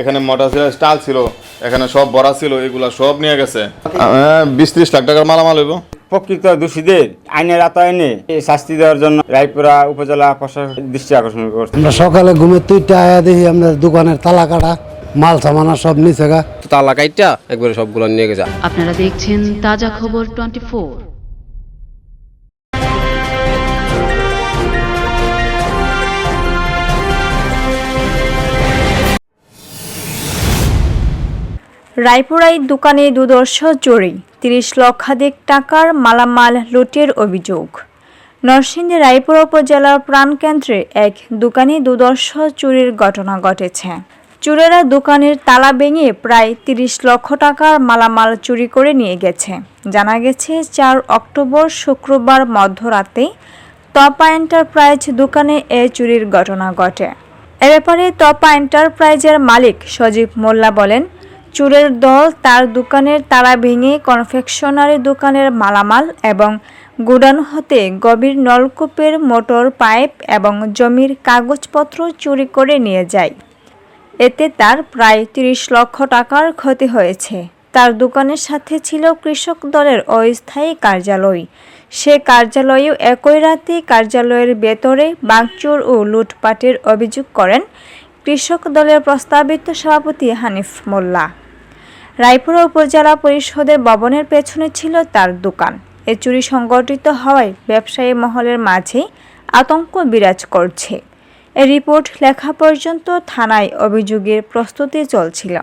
এখানে ছিল স্টাল ছিল এখানে সব ভরা ছিল এগুলা সব নিয়ে গেছে। বিশ ত্রিশ লাখ টাকার মালামাল হইব। প্রকৃত দোষীদের আইনের আতায়নে এই শাস্তি দেওয়ার জন্য রায়পুরা উপজেলা প্রশাসন দৃষ্টি আকর্ষণ করছে। আমরা সকালে ঘুমে তুইটা আয়া দেখি আমাদের দোকানের তালা কাটা মাল সামানা সব নিচে গা। তালা কাইটটা একবারে সবগুলো নিয়ে গেছে। আপনারা দেখছেন তাজা খবর টোয়েন্টি রায়পুরায় দোকানে দুদর্শ চুরি তিরিশ লক্ষাধিক টাকার মালামাল লুটের অভিযোগ। নরসিংদী রায়পুরা উপজেলার প্রাণকেন্দ্রে এক দোকানে দুদর্শ চুরির ঘটনা ঘটেছে। চোরেরা দোকানের তালা ভেঙে প্রায় তিরিশ লক্ষ টাকার মালামাল চুরি করে নিয়ে গেছে। জানা গেছে, চার অক্টোবর শুক্রবার মধ্যরাতে তপা এন্টারপ্রাইজ দোকানে এ চুরির ঘটনা ঘটে। এ ব্যাপারে তপা এন্টারপ্রাইজের মালিক সজীব মোল্লা বলেন চোরের দল তার দোকানের তালা ভেঙে কনফেকশনারি দোকানের মালামাল এবং গুডাউন হতে গভীর নলকূপের মোটর পাইপ এবং জমির কাগজপত্র চুরি করে নিয়ে যায়। এতে তার প্রায় তিরিশ লক্ষ টাকার ক্ষতি হয়েছে। তার দোকানের সাথে ছিল কৃষক দলের অস্থায়ী কার্যালয়। সে কার্যালয়েও একই রাতে কার্যালয়ের ভেতরে বাগচুর ও লুটপাটের অভিযোগ করেন কৃষক দলের প্রস্তাবিত সভাপতি হানিফ মোল্লা। রায়পুরা উপজেলা পরিষদের ভবনের পেছনে ছিল তার দোকান। এ চুরি সংগঠিত হওয়ায় ব্যবসায়ী মহলের মাঝে আতঙ্ক বিরাজ করছে। এ রিপোর্ট লেখা পর্যন্ত থানায় অভিযোগের প্রস্তুতি চলছিল।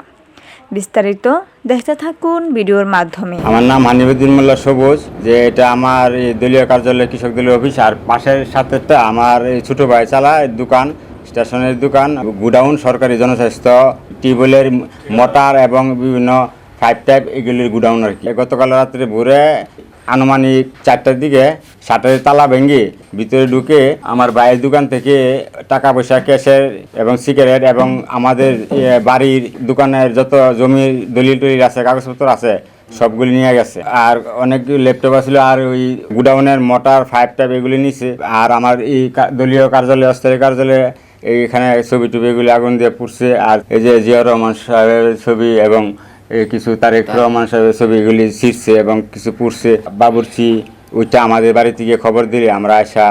বিস্তারিত দেখতে থাকুন ভিডিওর মাধ্যমে। আমার নাম হানিবুদ্দিন মোল্লা সবুজ, যে এটা আমার দলীয় কার্যালয় কৃষক দলীয় অফিস, আর পাশের সাথেটা আমার ছোটো ভাই চালা দোকান। স্টেশনের দোকান, গুডাউন, সরকারি জনস্বাস্থ্য, টিউবওয়েলের মোটার এবং বিভিন্ন ফাইভ টাইপ, এগুলির গুডাউন আর কি। গতকাল রাত্রে ভোরে আনুমানিক চারটার দিকে শাটারের তালা ভেঙে ভিতরে ঢুকে আমার ভাইয়ের দোকান থেকে টাকা পয়সা, ক্যাশের এবং সিগারেট এবং আমাদের বাড়ির দোকানের যত জমির দলিল টলিল আছে, কাগজপত্র আছে, সবগুলি নিয়ে গেছে। আর অনেক ল্যাপটপ আছিল আর ওই গুডাউনের মোটর ফাইভ টাইপ এগুলি নিছে। আর আমার এই দলীয় কার্যালয়, অস্থায়ী কার্যালয়ে এইখানে ছবি টবি এগুলি আগুন দিয়ে পুড়ছে। আর এই যে জিয়া রহমান সাহেবের ছবি এবং এই কিছু তারেক রহমান সাহেবের ছবি এগুলি ছিঁড়ছে এবং কিছু পুড়ছে। বাবুরচি ওইটা আমাদের বাড়ি থেকে খবর দিলে আমরা আসা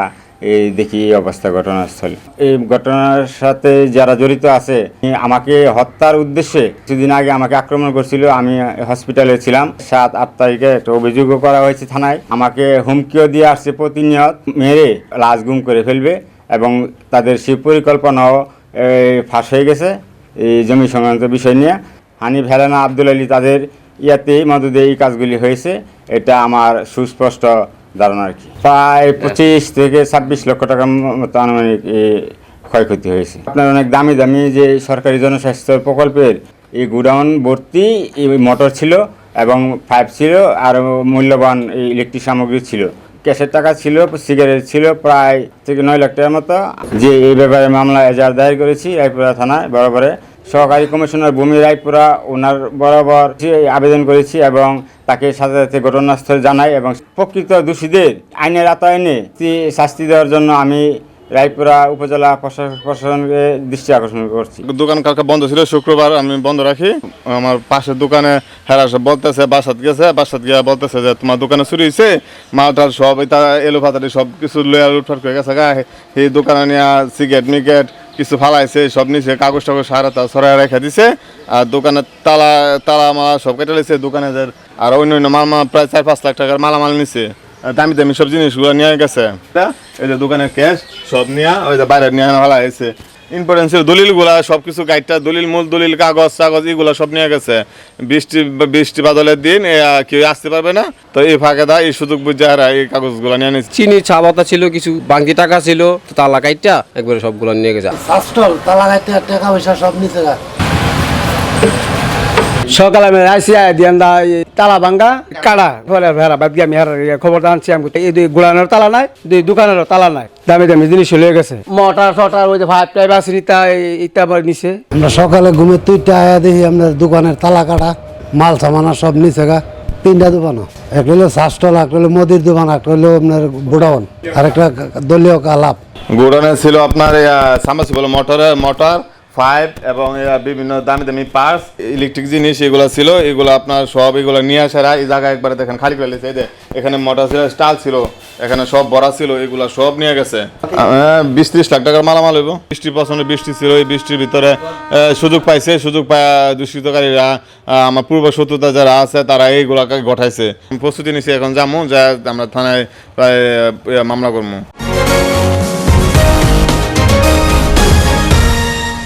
এই দেখি এই অবস্থা ঘটনাস্থলে। এই ঘটনার সাথে যারা জড়িত আছে আমাকে হত্যার উদ্দেশ্যে কিছুদিন আগে আমাকে আক্রমণ করছিল। আমি হসপিটালে ছিলাম। সাত আট তারিখে একটা অভিযোগও করা হয়েছে থানায়। আমাকে হুমকিও দিয়ে আসছে প্রতিনিয়ত। মেরে লাশ গুম করে ফেলবে। এবং তাদের সেই পরিকল্পনাও ফাঁস হয়ে গেছে এই জমি সংক্রান্ত বিষয় নিয়ে। হানি হেলানা আব্দুল আলী তাদের ইয়াতেই মদদে এই কাজগুলি হয়েছে। এটা আমার সুস্পষ্ট ধারণা আর কি। প্রায় পঁচিশ থেকে ছাব্বিশ লক্ষ টাকার মতো আনুমানিক ক্ষয়ক্ষতি হয়েছে। আপনার অনেক দামি দামি যে সরকারি জনস্বাস্থ্য প্রকল্পের এই গুডাউন ভর্তি এই মোটর ছিল এবং পাইপ ছিল আর মূল্যবান এই ইলেকট্রিক সামগ্রী ছিল। ক্যাশের টাকা ছিল, সিগারেট ছিল প্রায় থেকে নয় লাখ টাকার মতো। যে এই ব্যাপারে মামলা এজাহার দায়ের করেছি, রায়পুরা থানায় বরাবরে। সহকারী কমিশনার ভূমি রায়পুরা ওনার বরাবর আবেদন করেছি এবং তাকে সাথে সাথে ঘটনাস্থলে জানাই এবং প্রকৃত দোষীদের আইনের আতায়নে শাস্তি দেওয়ার জন্য আমি রায়পুরা উপজেলা প্রশাসন প্রশাসনকে দৃষ্টি আকর্ষণ করছি। দোকান কালকে বন্ধ ছিল, শুক্রবার আমি বন্ধ রাখি। আমার পাশের দোকানে হেরা বলতেছে, বাসাত গেছে, বাসাত গিয়ে বলতেছে যে তোমার দোকানে চুরি হয়েছে মালটাল সব এটা এলো ফাতারি সব কিছু লইয়া লুটফাট করে গেছে গা এই দোকানে নিয়ে সিগারেট মিকেট কিছু ফালাইছে, সব নিচে কাগজ টাগজ সারা তা সরাই রেখে দিছে। আর দোকানের তালা তালা মালা সব কেটে লেছে দোকানে আর অন্য অন্য মাল প্রায় চার পাঁচ লাখ টাকার মালামাল নিছে। দামি দামি সব জিনিসগুলো নিয়ে গেছে। তা, এই যে দোকানের ক্যাশ সব নিয়ে ওই যে বাইরে নিয়ে ফেলা হয়েছে। ইম্পর্টেন্সের দলিলগুলা সবকিছু গাইডটা দলিল মূল দলিল কাগজ কাগজ এগুলো সব নিয়ে গেছে। বৃষ্টি বৃষ্টি বাদলের দিন আহ, কেউ আসতে পারবে না। তো এই ফাঁকে দা এই সুযোগ বুঝে এই কাগজগুলো নিয়ে নিচ্ছে। চিনি চা পাতা ছিল কিছু বাঙ্কি টাকা ছিল তালা কাইটটা একবারে সবগুলো নিয়ে গেছে। তালা কাটতে টাকা পয়সা সব নিচে সকালে আমি আই দিয়ে আমরা এই তালা ভাঙ্গা কাড়া বলে ভেড়া ভাবি আমি ইয়ে খবর আনছি আমি এই দুই গুড়ানোর তালা নাই দুই দোকানেরও তালা নাই। দামি দামি জিনিস হয়ে গেছে। মোটর সটার ওই যে ভাইপ টাইপ আছে ইতা ইতা আবার নিছে। আমরা সকালে ঘুমে তুইটা আয়া দেখি আমাদের দোকানের তালা কাটা মাল সামানা সব নিচে গা তিনটা দোকান একটা হলো শাস্টল একটা হলো মোদির দোকান একটা হলো আপনার গোডাউন আর একটা দলীয় কালাপ। গোডাউনে ছিল আপনার সামাসিবল মোটরের মোটর ফাইভ এবং বিভিন্ন দামি দামি পার্স ইলেকট্রিক জিনিস এগুলো ছিল এগুলো আপনার সব এগুলো নিয়ে আসারা এই জায়গায় একবারে দেখেন খালি করে এই যে এখানে মোটর ছিল স্টাল ছিল এখানে সব ভরা ছিল এগুলো সব নিয়ে গেছে। বিশ ত্রিশ লাখ টাকার মালামাল হইব। বৃষ্টির পছন্দ বৃষ্টি ছিল এই বৃষ্টির ভিতরে সুযোগ পাইছে সুযোগ পায় দুষ্কৃতকারীরা আহ, আমার পূর্ব শত্রুতা যারা আছে তারা এইগুলাকে ঘটাইছে প্রস্তুতি নিছি এখন যাব যা আমরা থানায় প্রায় মামলা করব